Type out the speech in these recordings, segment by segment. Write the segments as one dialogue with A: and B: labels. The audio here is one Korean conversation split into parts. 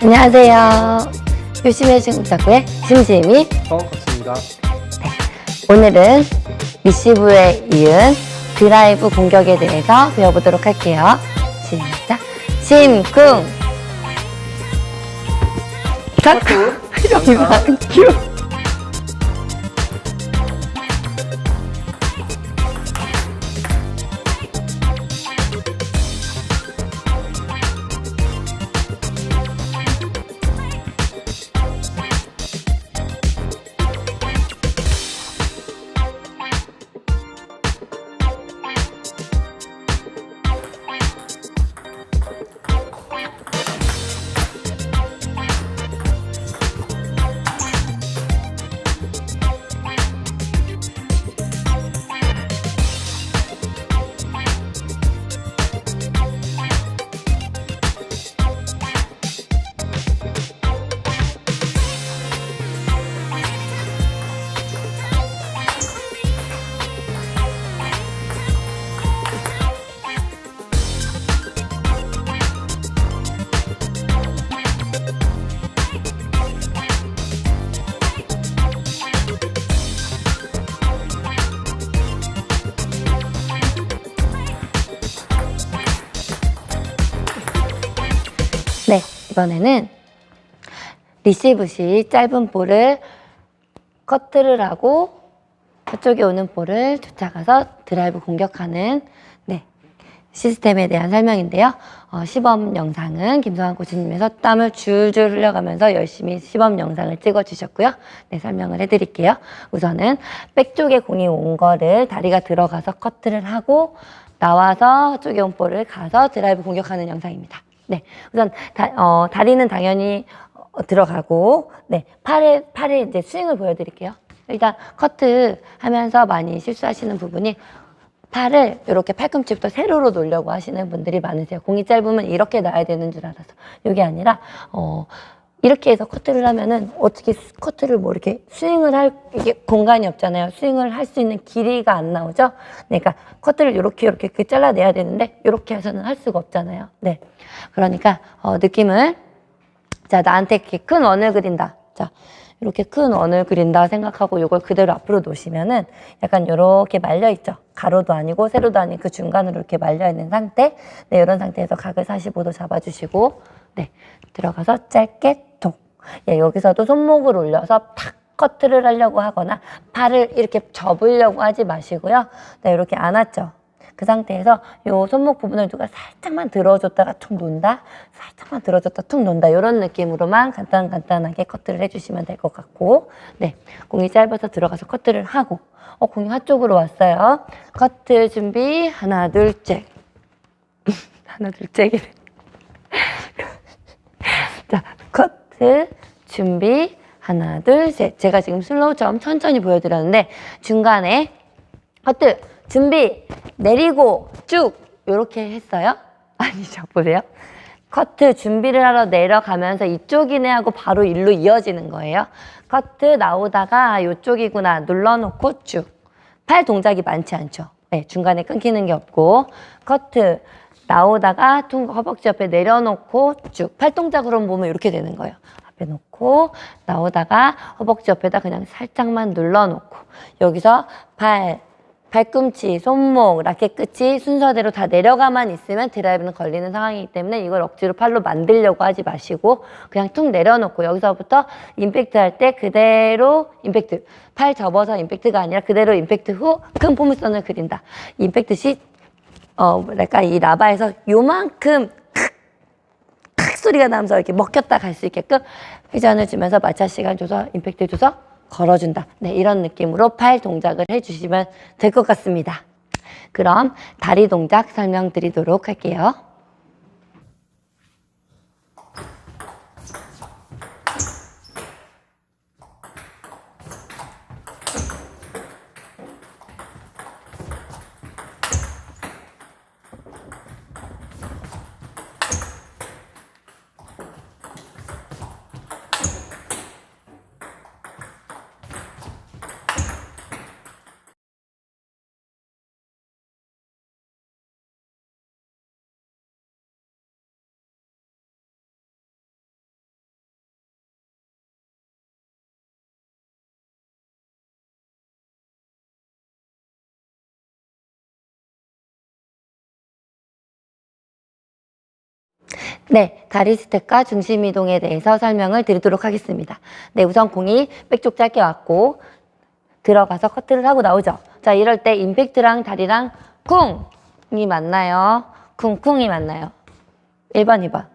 A: 안녕하세요. 요심의 중국자구의 심지미.
B: 정확합니다.
A: 오늘은 리시브에 이은 드라이브 공격에 대해서 배워보도록 할게요. 시작. 심쿵. 자꾸 이만 큐. 이번에는 리시브 시 짧은 볼을 커트를 하고 그쪽에 오는 볼을 쫓아가서 드라이브 공격하는 네, 시스템에 대한 설명인데요. 어, 시범 영상은 김성환 코치님에서 땀을 줄줄 흘려가면서 열심히 시범 영상을 찍어주셨고요. 네, 설명을 해드릴게요. 우선은 백 쪽에 공이 온 거를 다리가 들어가서 커트를 하고 나와서 쪽에 온 볼을 가서 드라이브 공격하는 영상입니다. 네, 우선 다, 어, 다리는 당연히 어, 들어가고, 네, 팔에, 팔에 이제 스윙을 보여드릴게요. 일단 커트 하면서 많이 실수하시는 부분이 팔을 이렇게 팔꿈치부터 세로로 놓으려고 하시는 분들이 많으세요. 공이 짧으면 이렇게 놔야 되는 줄 알아서. 이게 아니라, 어, 이렇게 해서 커트를 하면은 어떻게 스- 커트를 뭐 이렇게 스윙을 할 이게 공간이 없잖아요. 스윙을 할 수 있는 길이가 안 나오죠. 네, 그러니까 커트를 이렇게 이렇게 잘라내야 되는데 이렇게 해서는 할 수가 없잖아요. 네, 그러니까 어, 느낌을 자 나한테 이렇게 큰 원을 그린다. 자 이렇게 큰 원을 그린다 생각하고 이걸 그대로 앞으로 놓으시면은 약간 이렇게 말려 있죠. 가로도 아니고 세로도 아닌 그 중간으로 이렇게 말려 있는 상태. 네, 이런 상태에서 각을 45도 잡아주시고 네 들어가서 짧게 톡. 예, 여기서도 손목을 올려서 탁 커트를 하려고 하거나 팔을 이렇게 접으려고 하지 마시고요. 네, 이렇게 안았죠. 그 상태에서 요 손목 부분을 누가 살짝만 들어줬다가 툭 논다, 살짝만 들어줬다 툭 논다 이런 느낌으로만 간단 간단하게 커트를 해주시면 될 것 같고, 네 공이 짧아서 들어가서 커트를 하고, 어 공이 한쪽으로 왔어요. 커트 준비 하나 둘째, 하나 둘째 자 커트 준비 하나 둘 셋. 제가 지금 슬로우처럼 천천히 보여드렸는데 중간에 커트 준비 내리고 쭉 이렇게 했어요? 아니죠 보세요? 커트 준비를 하러 내려가면서 이쪽이네 하고 바로 일로 이어지는 거예요. 커트 나오다가 이쪽이구나 눌러놓고 쭉. 팔 동작이 많지 않죠? 네, 중간에 끊기는 게 없고. 커트 나오다가 퉁 허벅지 옆에 내려놓고 쭉 팔 동작으로 보면 이렇게 되는 거예요 앞에 놓고 나오다가 허벅지 옆에다 그냥 살짝만 눌러놓고 여기서 팔 발꿈치, 손목, 라켓 끝이 순서대로 다 내려가만 있으면 드라이브는 걸리는 상황이기 때문에 이걸 억지로 팔로 만들려고 하지 마시고 그냥 툭 내려놓고 여기서부터 임팩트 할 때 그대로 임팩트 팔 접어서 임팩트가 아니라 그대로 임팩트 후 큰 포물선을 그린다. 임팩트 시 어, 뭐랄까 이 라바에서 요만큼 탁 소리가 나면서 이렇게 먹혔다 갈 수 있게끔 회전을 주면서 마찰 시간 줘서 임팩트 줘서 걸어준다. 네, 이런 느낌으로 팔 동작을 해주시면 될 것 같습니다. 그럼 다리 동작 설명드리도록 할게요. 네, 다리 스텝과 중심 이동에 대해서 설명을 드리도록 하겠습니다. 네, 우선 공이 백쪽 짧게 왔고 들어가서 커트를 하고 나오죠. 자, 이럴 때 임팩트랑 다리랑 쿵이 맞나요? 쿵쿵이 맞나요? 1번, 2번.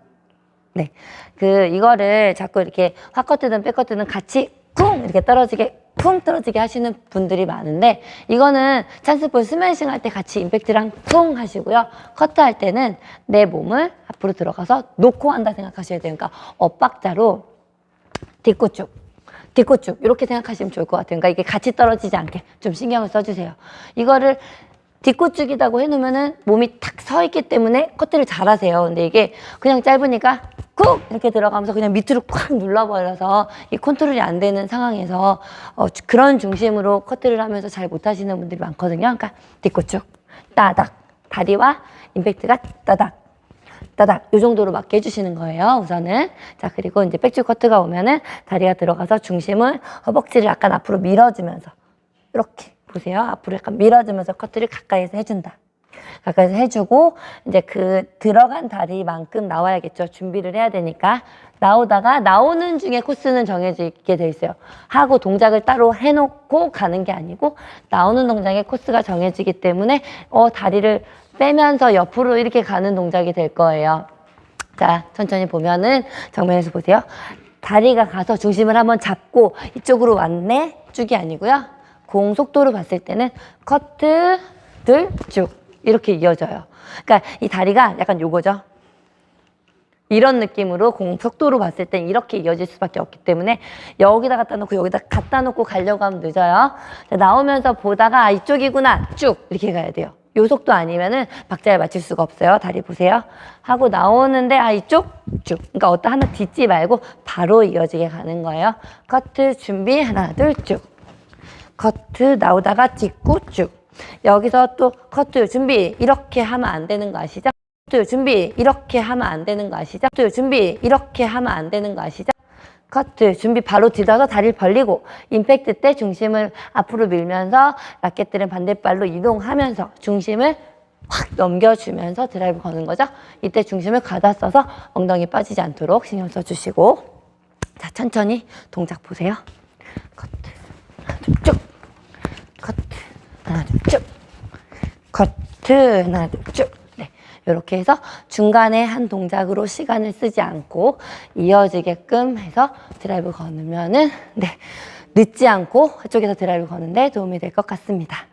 A: 네. 그, 이거를 자꾸 이렇게 화커트든 백커트든 같이 쿵! 이렇게 떨어지게, 쿵! 떨어지게 하시는 분들이 많은데, 이거는 찬스볼 스매싱 할 때 같이 임팩트랑 쿵! 하시고요. 커트 할 때는 내 몸을 앞으로 들어가서 놓고 한다 생각하셔야 돼요. 그러니까 엇박자로 뒷구쭉, 뒷구쭉 이렇게 생각하시면 좋을 것 같아요. 그러니까 이게 같이 떨어지지 않게 좀 신경을 써주세요. 이거를 뒷구쭉이라고 해놓으면은 몸이 탁 서 있기 때문에 커트를 잘하세요. 근데 이게 그냥 짧으니까 쿡 이렇게 들어가면서 그냥 밑으로 꽉 눌러버려서 이 컨트롤이 안 되는 상황에서 어, 주- 그런 중심으로 커트를 하면서 잘 못하시는 분들이 많거든요. 그러니까 뒷구쭉, 따닥, 다리와 임팩트가 따닥. 따닥 이 정도로 맞게 해주시는 거예요 우선은 자 그리고 이제 백줄 커트가 오면은 다리가 들어가서 중심을 허벅지를 약간 앞으로 밀어주면서 이렇게 보세요 앞으로 약간 밀어주면서 커트를 가까이서 해준다 가까이서 해주고 이제 그 들어간 다리만큼 나와야겠죠. 준비를 해야 되니까. 나오다가 나오는 중에 코스는 정해지게 돼 있어요. 하고 동작을 따로 해놓고 가는 게 아니고 나오는 동작에 코스가 정해지기 때문에 어 다리를 빼면서 옆으로 이렇게 가는 동작이 될 거예요. 자 천천히 보면은 정면에서 보세요. 다리가 가서 중심을 한번 잡고 이쪽으로 왔네? 쭉이 아니고요. 공 속도로 봤을 때는 커트 둘쭉 이렇게 이어져요 그러니까 이 다리가 약간 요거죠 이런 느낌으로 공 속도로 봤을 땐 이렇게 이어질 수밖에 없기 때문에 여기다 갖다 놓고 여기다 갖다 놓고 가려고 하면 늦어요. 자, 나오면서 보다가 아, 이쪽이구나 쭉 이렇게 가야 돼요. 요 속도 아니면은 박자에 맞출 수가 없어요. 다리 보세요. 하고 나오는데 아 이쪽 쭉. 그러니까 어떤 하나 딛지 말고 바로 이어지게 가는 거예요. 커트 준비 하나 둘 쭉. 커트 나오다가 딛고 쭉. 여기서 또 커트 준비 이렇게 하면 안 되는 거 아시죠? 커트 준비 이렇게 하면 안 되는 거 아시죠? 커트 준비 이렇게 하면 안 되는 거 아시죠? 커트 준비 바로 뒤져서 다리를 벌리고 임팩트 때 중심을 앞으로 밀면서 라켓들은 반대발로 이동하면서 중심을 확 넘겨주면서 드라이브 거는 거죠. 이때 중심을 가다 써서 엉덩이 빠지지 않도록 신경 써주시고 자 천천히 동작 보세요. 커트 커트 하나 둘쭉 커트 하나 둘쭉 네. 이렇게 해서 중간에 한 동작으로 시간을 쓰지 않고 이어지게끔 해서 드라이브 거으면은 네 늦지 않고 그쪽에서 드라이브 거는데 도움이 될 것 같습니다.